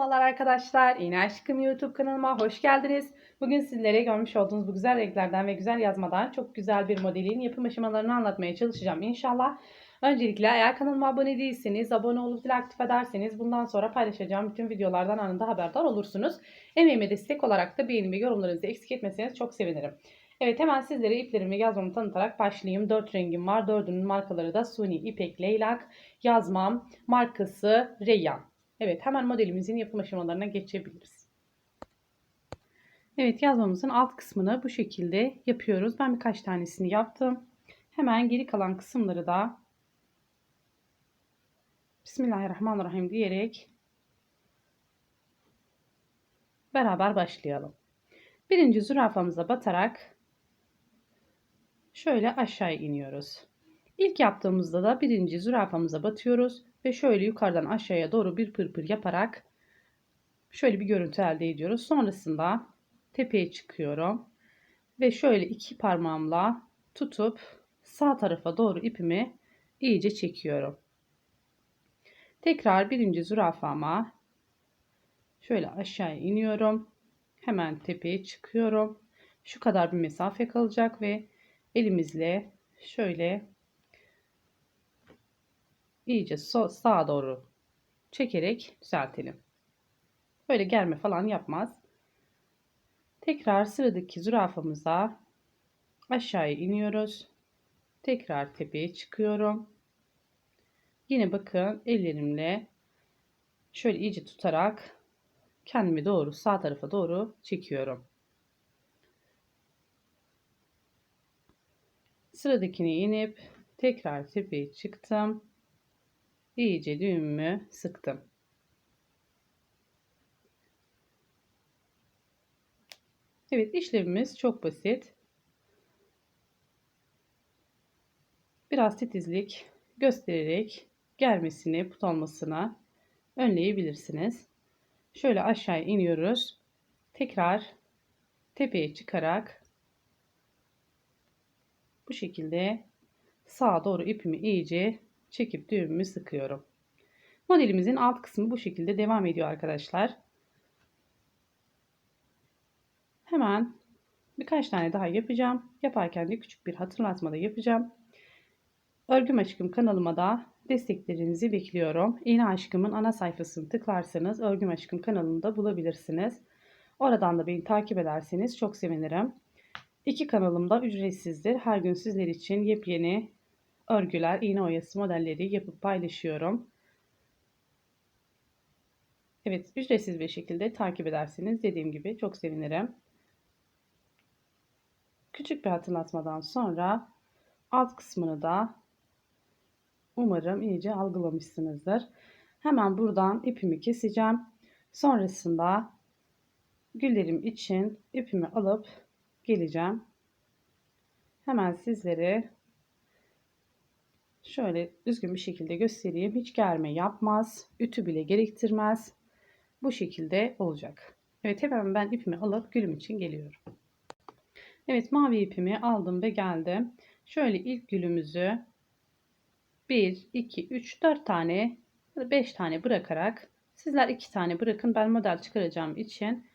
Merhabalar arkadaşlar. İğne Aşkım YouTube kanalıma hoş geldiniz. Bugün sizlere görmüş olduğunuz bu güzel renklerden ve güzel yazmadan çok güzel bir modelin yapım aşamalarını anlatmaya çalışacağım inşallah. Öncelikle eğer kanalıma abone değilseniz, abone olup zil aktif ederseniz bundan sonra paylaşacağım bütün videolardan anında haberdar olursunuz. Emeğime destek olarak da beğeni ve yorumlarınızı eksik etmeseniz çok sevinirim. Evet hemen sizlere iplerimi yazmamı tanıtarak başlayayım. 4 rengim var. Dördünün markaları da Suni İpek Leylak, yazmam, markası Reyyan. Evet hemen modelimizin yapım aşamalarına geçebiliriz. Evet yazmamızın alt kısmını bu şekilde yapıyoruz. Ben birkaç tanesini yaptım. Hemen geri kalan kısımları da Bismillahirrahmanirrahim diyerek beraber başlayalım. Birinci zürafamıza batarak şöyle aşağı iniyoruz. İlk yaptığımızda da birinci zürafamıza batıyoruz ve şöyle yukarıdan aşağıya doğru bir pırpır yaparak şöyle bir görüntü elde ediyoruz. Sonrasında tepeye çıkıyorum ve şöyle iki parmağımla tutup sağ tarafa doğru ipimi iyice çekiyorum. Tekrar birinci zürafama şöyle aşağı iniyorum. Hemen tepeye çıkıyorum. Şu kadar bir mesafe kalacak ve elimizle şöyle iyice sağa doğru çekerek düzeltelim. Böyle germe falan yapmaz. Tekrar sıradaki zürafamıza aşağıya iniyoruz. Tekrar tepeye çıkıyorum. Yine bakın ellerimle şöyle iyice tutarak kendimi doğru sağ tarafa doğru çekiyorum. Sıradakine inip tekrar tepeye çıktım iyice düğümümü sıktım. Evet işlemimiz çok basit. Biraz titizlik göstererek gelmesini, put olmasına önleyebilirsiniz. Şöyle aşağı iniyoruz. Tekrar tepeye çıkarak bu şekilde sağa doğru ipimi iyice çekip düğümümü sıkıyorum. Modelimizin alt kısmı bu şekilde devam ediyor arkadaşlar. Hemen birkaç tane daha yapacağım. Yaparken de küçük bir hatırlatma da yapacağım. Örgüm Aşkım kanalıma da desteklerinizi bekliyorum. İğne Aşkım'ın ana sayfasını tıklarsanız Örgüm Aşkım kanalını da bulabilirsiniz. Oradan da beni takip ederseniz çok sevinirim. İki kanalım da ücretsizdir. Her gün sizler için yepyeni örgüler, iğne oyası modelleri yapıp paylaşıyorum. Evet, ücretsiz bir şekilde takip ederseniz dediğim gibi çok sevinirim. Küçük bir hatırlatmadan sonra alt kısmını da umarım iyice algılamışsınızdır. Hemen buradan ipimi keseceğim. Sonrasında güllerim için ipimi alıp geleceğim. Hemen sizlere Şöyle düzgün bir şekilde göstereyim. Hiç germe yapmaz. Ütü bile gerektirmez. Bu şekilde olacak. Evet hemen ben ipimi alıp gülüm için geliyorum. Evet mavi ipimi aldım ve geldim. Şöyle ilk gülümüzü 1, 2, 3, 4 tane ya da 5 tane bırakarak sizler 2 tane bırakın. Ben model çıkaracağım için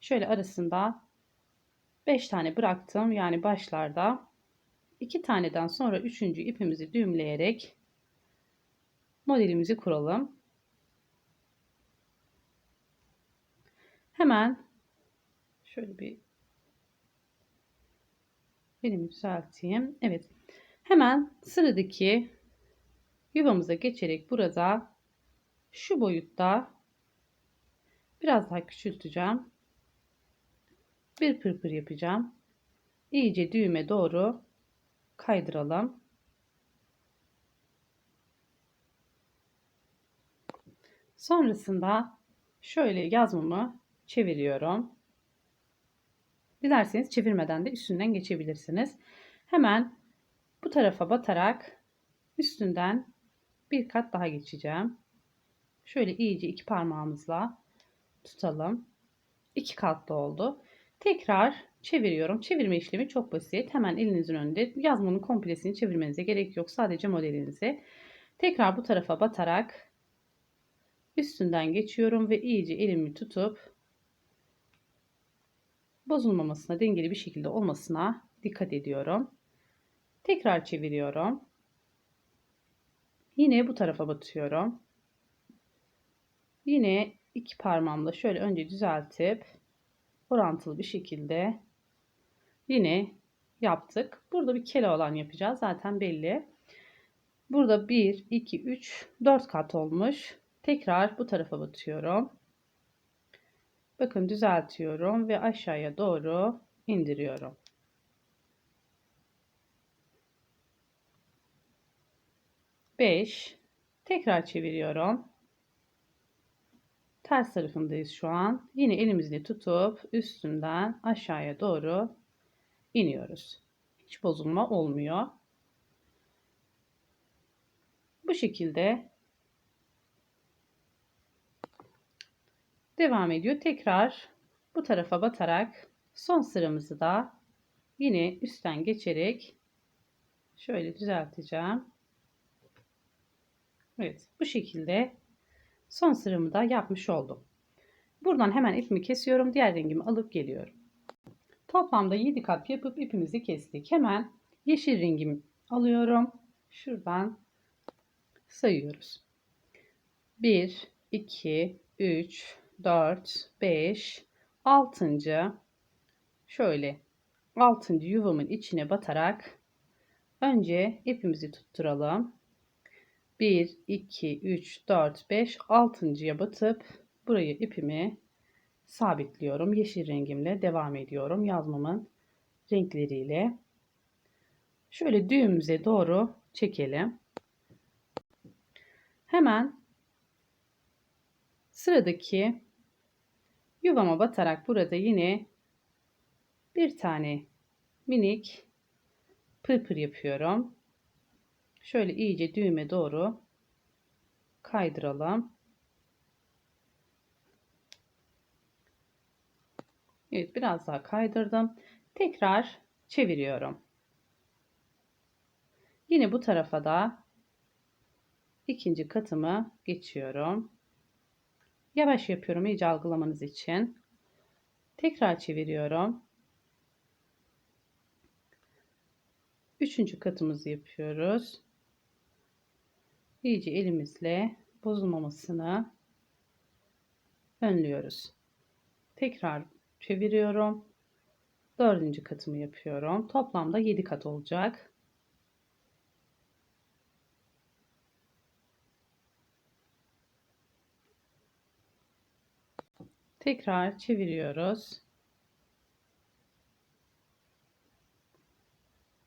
şöyle arasında 5 tane bıraktım. Yani başlarda 2 taneden sonra üçüncü ipimizi düğümleyerek modelimizi kuralım. Hemen şöyle bir elimi düzelteyim. Evet. Hemen sıradaki yuvamıza geçerek burada şu boyutta biraz daha küçülteceğim. Bir pırpır yapacağım. İyice düğüme doğru kaydıralım. Sonrasında şöyle yazmamı çeviriyorum. Dilerseniz çevirmeden de üstünden geçebilirsiniz. Hemen bu tarafa batarak üstünden bir kat daha geçeceğim. Şöyle iyice iki parmağımızla tutalım. İki katlı oldu. Tekrar çeviriyorum. Çevirme işlemi çok basit. Hemen elinizin önünde yazmanın komplesini çevirmenize gerek yok. Sadece modelinizi. Tekrar bu tarafa batarak üstünden geçiyorum ve iyice elimi tutup bozulmamasına, dengeli bir şekilde olmasına dikkat ediyorum. Tekrar çeviriyorum. Yine bu tarafa batıyorum. Yine iki parmağımla şöyle önce düzeltip orantılı bir şekilde yine yaptık. Burada bir kele olan yapacağız. Zaten belli. Burada 1, 2, 3, 4 kat olmuş. Tekrar bu tarafa batıyorum. Bakın düzeltiyorum ve aşağıya doğru indiriyorum. Beş. Tekrar çeviriyorum. Ters tarafındayız şu an. Yine elimizle tutup üstünden aşağıya doğru iniyoruz. Hiç bozulma olmuyor. Bu şekilde devam ediyor. Tekrar bu tarafa batarak son sıramızı da yine üstten geçerek şöyle düzelteceğim. Evet bu şekilde son sıramı da yapmış oldum. Buradan hemen ipimi kesiyorum. Diğer rengimi alıp geliyorum. Toplamda 7 kat yapıp ipimizi kestik. Hemen yeşil rengimi alıyorum. Şuradan sayıyoruz. 1, 2, 3, 4, 5, 6. Şöyle 6. yuvamın içine batarak önce ipimizi tutturalım. 1, 2, 3, 4, 5, 6.ya batıp burayı ipimi sabitliyorum. Yeşil rengimle devam ediyorum yazmamın renkleriyle. Şöyle düğümüze doğru çekelim. Hemen sıradaki yuvama batarak burada yine bir tane minik pırpır yapıyorum. Şöyle iyice düğüme doğru kaydıralım. Evet biraz daha kaydırdım. Tekrar çeviriyorum. Yine bu tarafa da ikinci katımı geçiyorum. Yavaş yapıyorum iyice algılamanız için. Tekrar çeviriyorum. Üçüncü katımızı yapıyoruz. İyice elimizle bozulmamasını önlüyoruz. Tekrar çeviriyorum. Dördüncü katımı yapıyorum. Toplamda 7 kat olacak. Tekrar çeviriyoruz.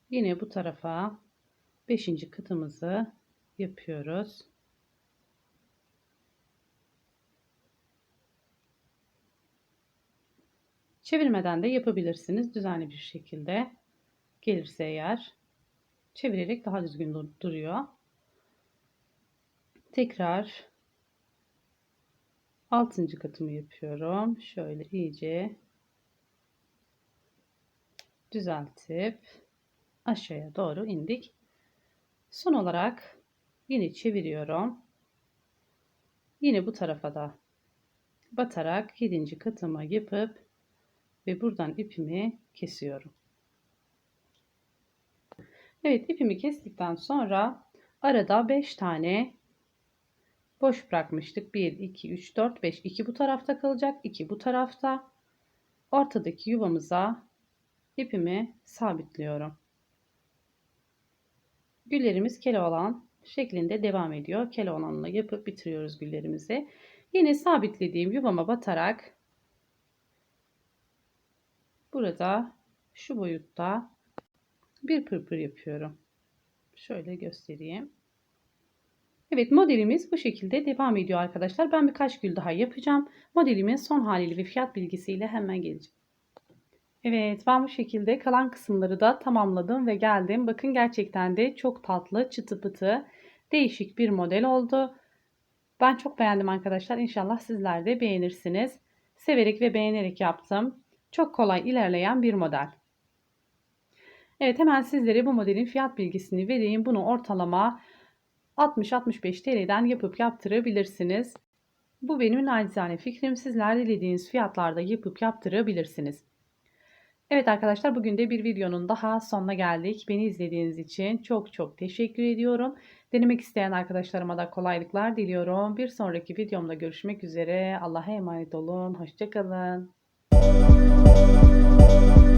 Yine bu tarafa 5. katımızı yapıyoruz. Çevirmeden de yapabilirsiniz düzenli bir şekilde. Gelirse eğer çevirerek daha düzgün duruyor. Tekrar 6. katımı yapıyorum. Şöyle iyice düzeltip aşağıya doğru indik. Son olarak yine çeviriyorum. Yine bu tarafa da batarak 7. katımı yapıp ve buradan ipimi kesiyorum. Evet ipimi kestikten sonra arada 5 tane boş bırakmıştık. 1, 2, 3, 4, 5. 2 bu tarafta kalacak. 2 bu tarafta. Ortadaki yuvamıza ipimi sabitliyorum. Güllerimiz keloğlan şeklinde devam ediyor. Keloğlanla yapıp bitiriyoruz güllerimizi. Yine sabitlediğim yuvama batarak burada şu boyutta bir pırpır yapıyorum. Şöyle göstereyim. Evet modelimiz bu şekilde devam ediyor arkadaşlar. Ben birkaç gül daha yapacağım. Modelimin son haliyle ve fiyat bilgisiyle hemen geleceğim. Evet ben bu şekilde kalan kısımları da tamamladım ve geldim. Bakın gerçekten de çok tatlı çıtı pıtı değişik bir model oldu. Ben çok beğendim arkadaşlar. İnşallah sizler de beğenirsiniz. Severek ve beğenerek yaptım. Çok kolay ilerleyen bir model. Evet hemen sizlere bu modelin fiyat bilgisini vereyim. Bunu ortalama 60-65 TL'den yapıp yaptırabilirsiniz. Bu benim nacizane fikrim. Sizler dilediğiniz fiyatlarda yapıp yaptırabilirsiniz. Evet arkadaşlar bugün de bir videonun daha sonuna geldik. Beni izlediğiniz için çok çok teşekkür ediyorum. Denemek isteyen arkadaşlarıma da kolaylıklar diliyorum. Bir sonraki videomda görüşmek üzere. Allah'a emanet olun. Hoşçakalın. Thank you.